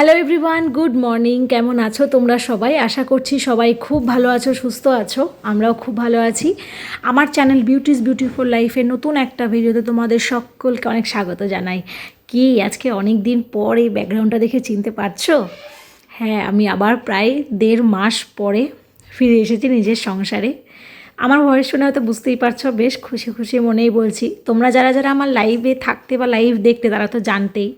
Hello everyone good morning কেমন আছো তোমরা সবাই? আশা করছি সবাই খুব ভালো আছো, সুস্থ আছো। আমরাও খুব ভালো আছি। আমার চ্যানেল বিউটিস বিউটিফুল লাইফের নতুন একটা ভিডিওতে তোমাদের সকলকে অনেক স্বাগত জানাই। কি, আজকে অনেক দিন পর এই ব্যাকগ্রাউন্ডটা দেখে চিনতে পারছ? হ্যাঁ আমি আবার প্রায় দেড় মাস পরে ফিরে এসেছি নিজের সংসারে। আমার ভয়েস শুনে হয়তো বুঝতেই পারছ, বেশ খুশি খুশি মনেই বলছি। তোমরা যারা যারা আমার লাইভে থাকতে বা লাইভ দেখতে, তারা তো জানতেই।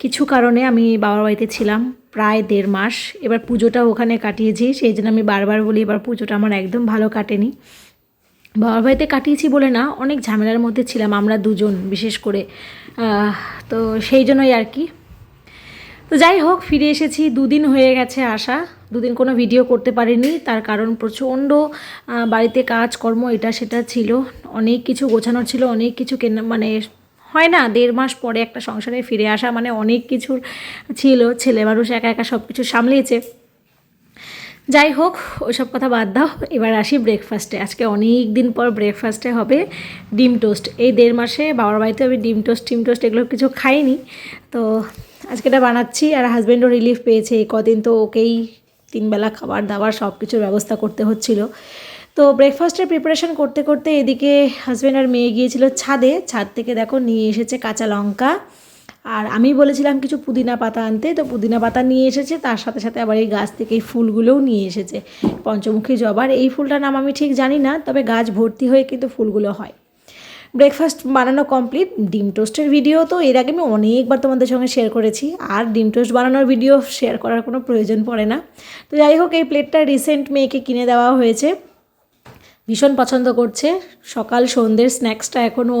কিছু কারণে আমি বাবার বাড়িতে ছিলাম প্রায় দেড় মাস। এবার পুজোটা ওখানে কাটিয়েছি, সেই জন্য আমি বারবার বলি এবার পুজোটা আমার একদম ভালো কাটেনি। বাবার বাড়িতে কাটিয়েছি বলে না, অনেক ঝামেলার মধ্যে ছিলাম আমরা দুজন বিশেষ করে। তো সেই জন্যই আর কি। তো যাই হোক, ফিরে এসেছি, দুদিন হয়ে গেছে আসা। দুদিন কোনো ভিডিও করতে পারিনি, তার কারণ প্রচণ্ড বাড়িতে কাজকর্ম, এটা সেটা ছিল। অনেক কিছু গোছানোর ছিল, অনেক কিছু কেনা মানে হয় না, দেড় মাস পরে একটা সংসারে ফিরে আসা মানে অনেক কিছুর ছিল, ছেলে মানুষ একা একা সব কিছু সামলিয়েছে। যাই হোক, ওইসব কথা বাদ দাও, এবার আসি ব্রেকফাস্টে আজকে অনেক দিন পর ব্রেকফাস্টে হবে ডিম টোস্ট। এই দেড় মাসে বাবার বাড়িতে আমি ডিম টোস্ট, টিম টোস্ট এগুলো কিছু খাইনি। তো আজকে এটা বানাচ্ছি আর হাজব্যান্ডও রিলিফ পেয়েছে। এই কদিন তো ওকেই তিনবেলা খাবার দাবার সব কিছুর ব্যবস্থা করতে হচ্ছিল। তো ব্রেকফাস্টের প্রিপারেশন করতে করতে এদিকে হাজব্যান্ড আর মেয়ে গিয়েছিল ছাদে। ছাদ থেকে দেখো নিয়ে এসেছে কাঁচা লঙ্কা। আর আমি বলেছিলাম কিছু পুদিনা পাতা আনতে, তো পুদিনা পাতা নিয়ে এসেছে, তার সাথে সাথে আবার এই গাছ থেকে এই ফুলগুলোও নিয়ে এসেছে। পঞ্চমুখী জবার, এই ফুলটার নাম আমি ঠিক জানি না, তবে গাছ ভর্তি হয়ে কিন্তু ফুলগুলো হয়। ব্রেকফাস্ট বানানো কমপ্লিট ডিম টোস্টের ভিডিও তো, এর আগে আমি অনেকবার তোমাদের সঙ্গে শেয়ার করেছি। আর ডিম টোস্ট বানানোর ভিডিও শেয়ার করার কোনো প্রয়োজন পড়ে না। তো যাই হোক, এই প্লেটটা রিসেন্ট মেয়েকে কিনে দেওয়া হয়েছে। ভীষণ পছন্দ করছে। সকাল সন্ধ্যের স্ন্যাক্সটা এখনও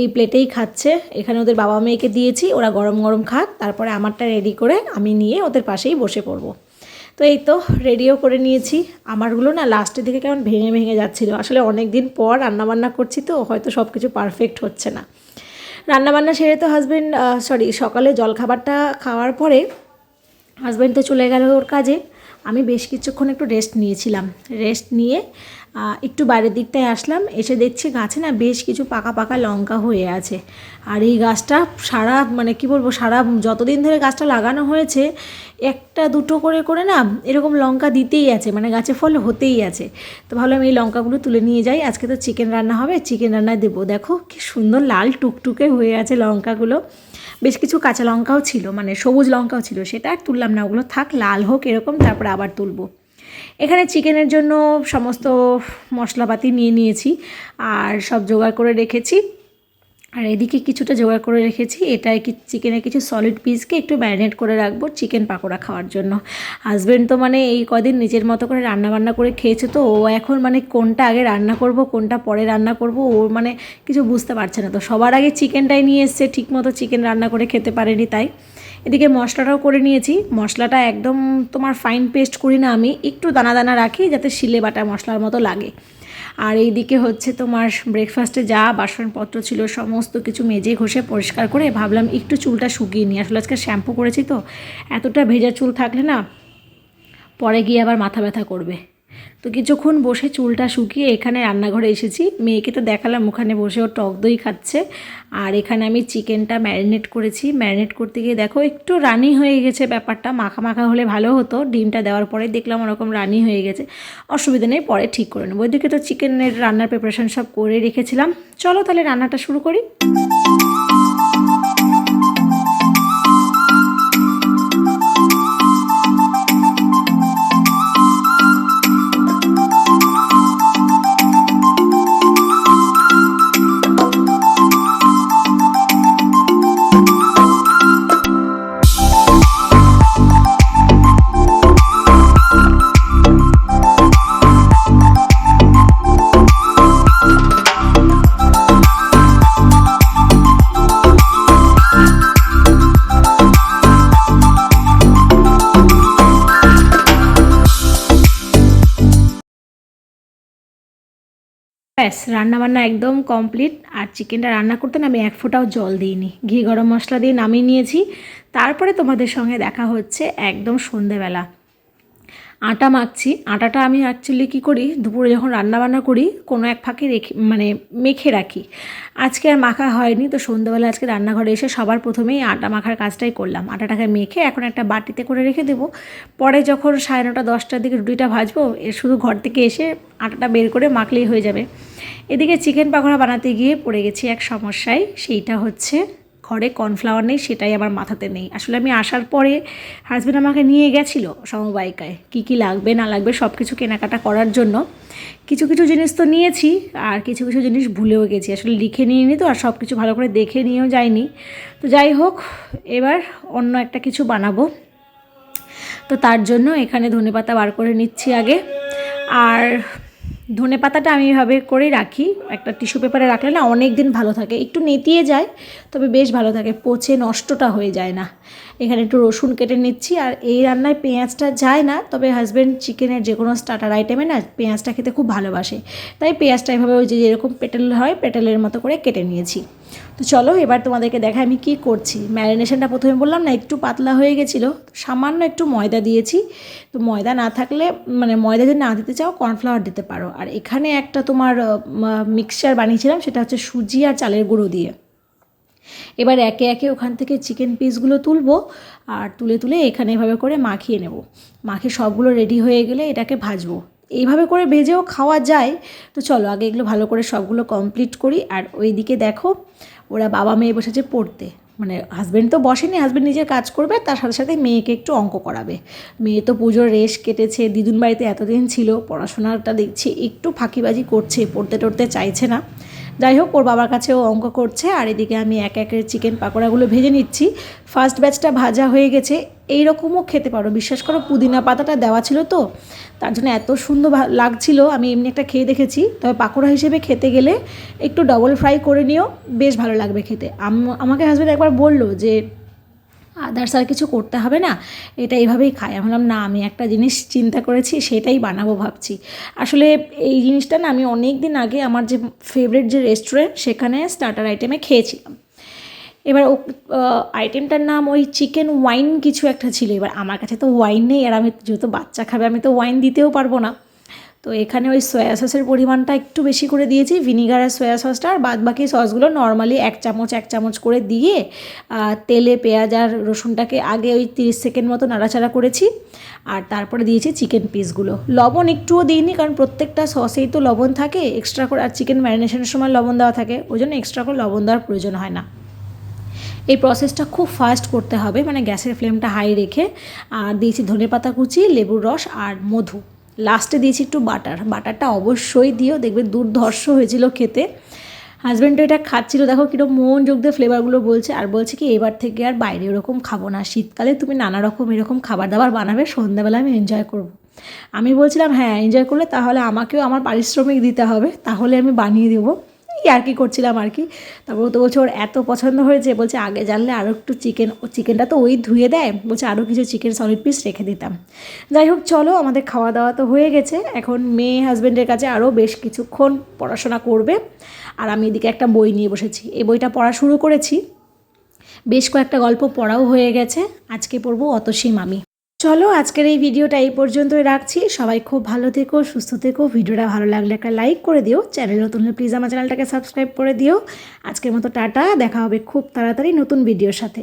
এই প্লেটেই খাচ্ছে। এখানে ওদের বাবা মেয়েকে দিয়েছি, ওরা গরম গরম খাক, তারপরে আমারটা রেডি করে আমি নিয়ে ওদের পাশেই বসে পড়ব। তো এই তো রেডিও করে নিয়েছি। আমারগুলো না লাস্টের দিকে কেমন ভেঙে ভেঙে যাচ্ছিল। আসলে অনেক দিন পর রান্নাবান্না করছি তো, হয়তো সব কিছু পারফেক্ট হচ্ছে না। রান্নাবান্না সেরে তো হাজব্যান্ড সরি সকালে জলখাবারটা খাওয়ার পরে হাজব্যান্ড তো চলে গেল ওর কাজে। আমি বেশ কিছুক্ষণ একটু রেস্ট নিয়েছিলাম। রেস্ট নিয়ে একটু বাইরের দিকটায় আসলাম, এসে দেখছি গাছে না বেশ কিছু পাকা পাকা লঙ্কা হয়ে আছে। আর এই গাছটা সারা মানে কি বলব, সারা যতদিন ধরে গাছটা লাগানো হয়েছে, একটা দুটো করে করে না এরকম লঙ্কা দিতেই আছে মানে গাছে ফল হতেই আছে। তো ভাবলাম এই লঙ্কাগুলো তুলে নিয়ে যাই, আজকে তো চিকেন রান্না হবে চিকেন রান্নায় দেবো। দেখো কি সুন্দর লাল টুকটুকে হয়ে আছে লঙ্কাগুলো। বেশ কিছু কাঁচা লঙ্কাও ছিল মানে সবুজ লঙ্কাও ছিল, সেটা আর তুললাম না, ওগুলো থাক, লাল হোক এরকম, তারপর আবার তুলবো। এখানে চিকেনের জন্য সমস্ত মশলাপাতি নিয়ে নিয়েছি, আর সব জোগাড় করে রেখেছি। আর এদিকে কিছুটা জোগাড় করে রেখেছি। এটাই কি চিকেনের কিছু সলিড পিসকে একটু ম্যারিনেট করে রাখব চিকেন পাকোড়া খাওয়ার জন্য। হাজব্যান্ড তো মানে এই কদিন নিজের মতো করে রান্না বান্না করে খেয়েছে তো, ও এখন মানে কোনটা আগে রান্না করব, কোনটা পরে রান্না করব ওর মানে কিছু বুঝতে পারছে না তো। সবার আগে চিকেনটাই নিয়ে এসছে ঠিক মতো চিকেন রান্না করে খেতে পারেনি তাই। এদিকে মশলাটাও করে নিয়েছি। মশলাটা একদম তোমার ফাইন পেস্ট করি না আমি, একটু দানা দানা রাখি যাতে শিলে বাটা মশলার মতো লাগে। আর এই দিকে হচ্ছে তোমার ব্রেকফাস্টে যা বাসনপত্র ছিল, সমস্ত কিছু মেজে ঘষে পরিষ্কার করে ভাবলাম একটু চুলটা শুকিয়ে নিই। আসলে আজকে শ্যাম্পু করেছি তো, এতটা ভেজা চুল থাকলে না, পরে গিয়ে আবার মাথা ব্যথা করবে। তো কিছুক্ষণ বসে চুলটা শুকিয়ে এখানে রান্নাঘরে এসেছি। মেয়েকে তো দেখালাম, ওখানে বসে ও টক দই খাচ্ছে। আর এখানে আমি চিকেনটা ম্যারিনেট করেছি। ম্যারিনেট করতে গিয়ে দেখো একটু রানি হয়ে গেছে ব্যাপারটা। মাখা মাখা হলে ভালো হতো। ডিমটা দেওয়ার পরে দেখলাম ওরকম রানি হয়ে গেছে। অসুবিধা নেই, পরে ঠিক করে নেব। ওইদিকে তো চিকেনের রান্নার প্রিপারেশন সব করে রেখেছিলাম। চলো তাহলে রান্নাটা শুরু করি। ব্যাস, রান্নাবান্না একদম কমপ্লিট আর চিকেনটা রান্না করতে আমি এক ফোঁটাও জল দিইনি। ঘি, গরম মশলা দিয়ে নামিয়ে নিয়েছি। তারপরে তোমাদের সঙ্গে দেখা হচ্ছে একদম সন্ধেবেলা। আটা মাখছি। আটাটা আমি অ্যাকচুয়ালি কী করি, দুপুরে যখন রান্নাবান্না করি, কোনো এক ফাঁকে রেখে মানে মেখে রাখি। আজকে আর মাখা হয়নি, তো সন্ধ্যাবেলা আজকে রান্নাঘরে এসে সবার প্রথমেই আটা মাখার কাজটাই করলাম। আটাটাকে মেখে এখন একটা বাটিতে করে রেখে দেবো। পরে যখন সাড়ে নটা, দশটার দিকে রুটিটা ভাজবো, এ শুধু ঘর থেকে এসে আটাটা বের করে মাখলেই হয়ে যাবে। এদিকে চিকেন পাকোড়া বানাতে গিয়ে পড়ে গেছি এক সমস্যায়, সেইটা হচ্ছে ঘরে কর্নফ্লাওয়ার নেই, সেটাই আমার মাথাতে নেই। আসলে আমি আসার পরে হাজব্যান্ড আমাকে নিয়ে গেছিল সমবায়িকায়, কী কী লাগবে, না লাগবে সব কিছু কেনাকাটা করার জন্য। কিছু কিছু জিনিস তো নিয়েছি, আর কিছু কিছু জিনিস ভুলেও গেছি। আসলে লিখে নিয়ে তো, আর সব কিছু ভালো করে দেখে নিয়েও যায়নি তো যাই হোক, এবার অন্য একটা কিছু বানাবো। তো তার জন্য এখানে ধনেপাতা বার করে নিচ্ছি আগে। আর ধনে পাতাটা আমি এভাবে করেই রাখি। একটা টিস্যু পেপারে রাখলে না অনেক দিন ভালো থাকে। একটু নেতিয়ে যায়, তবে বেশ ভালো থাকে। পচে নষ্টটা হয়ে যায় না। এখানে একটু রসুন কেটে নিচ্ছি আর এই রান্নায় পেঁয়াজটা যায় না, তবে হাজব্যান্ড চিকেনের যে কোনো স্টার্টার আইটেমে না পেঁয়াজটা খেতে খুব ভালোবাসে। তাই পেঁয়াজটা এভাবে ওই যে যেরকম পেটেল হয়, পেটেলের মতো করে কেটে নিয়েছি। তো চলো এবার তোমাদেরকে দেখা আমি কি করছি। ম্যারিনেশনটা প্রথমে বললাম না, একটু পাতলা হয়ে গেছিল। সামান্য একটু ময়দা দিয়েছি। তো ময়দা না থাকলে মানে ময়দা যদি না দিতে চাও কর্নফ্লাওয়ার দিতে পারো। আর এখানে একটা তোমার মিক্সচার বানিয়েছিলাম, সেটা হচ্ছে সুজি আর চালের গুঁড়ো দিয়ে। এবার একে একে ওখান থেকে চিকেন পিসগুলো তুলবো আর তুলে তুলে এখানে এভাবে করে মাখিয়ে নেব। মাখিয়ে সবগুলো রেডি হয়ে গেলে এটাকে ভাজবো। এইভাবে করে ভেজেও খাওয়া যায়। তো চলো, আগে এগুলো ভালো করে সবগুলো কমপ্লিট করি। আর ওইদিকে দেখো, ওরা বাবা মেয়ে বসেছে পড়তে। মানে হাজব্যান্ড তো বসেনি হাজব্যান্ড নিজের কাজ করবে, তার সাথে সাথে মেয়েকে একটু অঙ্ক করাবে। মেয়ে তো পুজোর রেশ কেটেছে, দিদুন বাড়িতে এতদিন ছিল, পড়াশোনাটা দেখছি একটু ফাঁকিবাজি করছে, পড়তে টড়তে চাইছে না। যাই হোক, ওর বাবার কাছে ও অঙ্ক করছে, আর এদিকে আমি এক একের চিকেন পাকোড়াগুলো ভেজে নিচ্ছি। ফার্স্ট ব্যাচটা ভাজা হয়ে গেছে এই রকমও খেতে পারো। বিশ্বাস করো, পুদিনা পাতাটা দেওয়া ছিল তো, তার জন্য এত সুন্দর লাগছিল। আমি এমনি একটা খেয়ে দেখেছি, তবে পাকোড়া হিসেবে খেতে গেলে একটু ডবল ফ্রাই করে নিও, বেশ ভালো লাগবে খেতে। আমাকে হাজব্যান্ড একবার বলল যে আদার্স আর কিছু করতে হবে না, এটা এইভাবেই খাই আমি বললাম না, আমি একটা জিনিস চিন্তা করেছি, সেটাই বানাবো ভাবছি। আসলে এই জিনিসটা না, আমি অনেক দিন আগে আমার যে ফেভারিট যে রেস্টুরেন্ট সেখানে স্টার্টার আইটেমে খেয়েছিলাম। এবার আইটেমটার নাম ওই চিকেন ওয়াইন কিছু একটা ছিল। এবার আমার কাছে তো ওয়াইন নেই, আর আমি যেহেতু বাচ্চা খাবে, আমি তো ওয়াইন দিতেও পারব না। তো এখানে ওই সয়া সসের পরিমাণটা একটু বেশি করে দিয়েছি। ভিনিগার আর সয়া সসটা আর বাদ বাকি সসগুলো নর্মালি এক চামচ এক চামচ করে দিয়ে তেলে, পেঁয়াজ আর রসুনটাকে আগে ওই তিরিশ সেকেন্ড মতো নাড়াচাড়া করেছি। আর তারপরে দিয়েছি চিকেন পিসগুলো লবণ একটুও দিইনি কারণ প্রত্যেকটা সসেই তো লবণ থাকে এক্সট্রা করে আর চিকেন ম্যারিনেশনের সময় লবণ দেওয়া থাকে, ওই জন্য এক্সট্রা করে লবণ দেওয়ার প্রয়োজন হয় না। এই প্রসেসটা খুব ফাস্ট করতে হবে মানে গ্যাসের ফ্লেমটা হাই রেখে। আর দিয়েছি ধনে পাতা কুচি, লেবুর রস আর মধু। লাস্টে দিয়েছি একটু বাটার বাটারটা অবশ্যই দিও, দেখবে দুর্ধর্ষ হয়েছিল খেতে। হাজব্যান্ড এটা খাচ্ছিল, দেখো কীরকম মন যোগ দিয়ে ফ্লেভারগুলো বলছে। আর বলছে কি, এবার থেকে আর বাইরে ওরকম খাব না। শীতকালে তুমি নানা রকম এরকম খাবার দাবার বানাবে, সন্ধ্যাবেলা আমি এনজয় করব। আমি বলছিলাম হ্যাঁ এনজয় করলে তাহলে আমাকেও আমার পারিশ্রমিক দিতে হবে, তাহলে আমি বানিয়ে দেবো। আর কি করছিলাম আর কি? তারপর তো বলছে ওর এত পছন্দ হয়েছে, বলছে আগে জানলে আরও একটু চিকেন ও চিকেনটা তো ওই ধুয়ে দেয়, বলছে আরও কিছু চিকেন সলিড পিস রেখে দিতাম। যাই হোক, চলো আমাদের খাওয়া দাওয়া তো হয়ে গেছে। এখন মেয়ে হাজব্যান্ডের কাছে আরও বেশ কিছুক্ষণ পড়াশোনা করবে। আর আমি এদিকে একটা বই নিয়ে বসেছি। এই বইটা পড়া শুরু করেছি। বেশ কয়েকটা গল্প পড়াও হয়ে গেছে। আজকে পড়ব অতসীম আমি চলো, আজকের এই ভিডিওটা এই পর্যন্তই রাখছি। সবাই খুব ভালো থেকো, সুস্থ থেকো। ভিডিওটা ভালো লাগলে একটা লাইক করে দিও। চ্যানেল নতুন প্লিজ আমার চ্যানেলটাকে সাবস্ক্রাইব করে দিও। আজকের মতো টাটা, দেখা হবে খুব তাড়াতাড়ি নতুন ভিডিওর সাথে।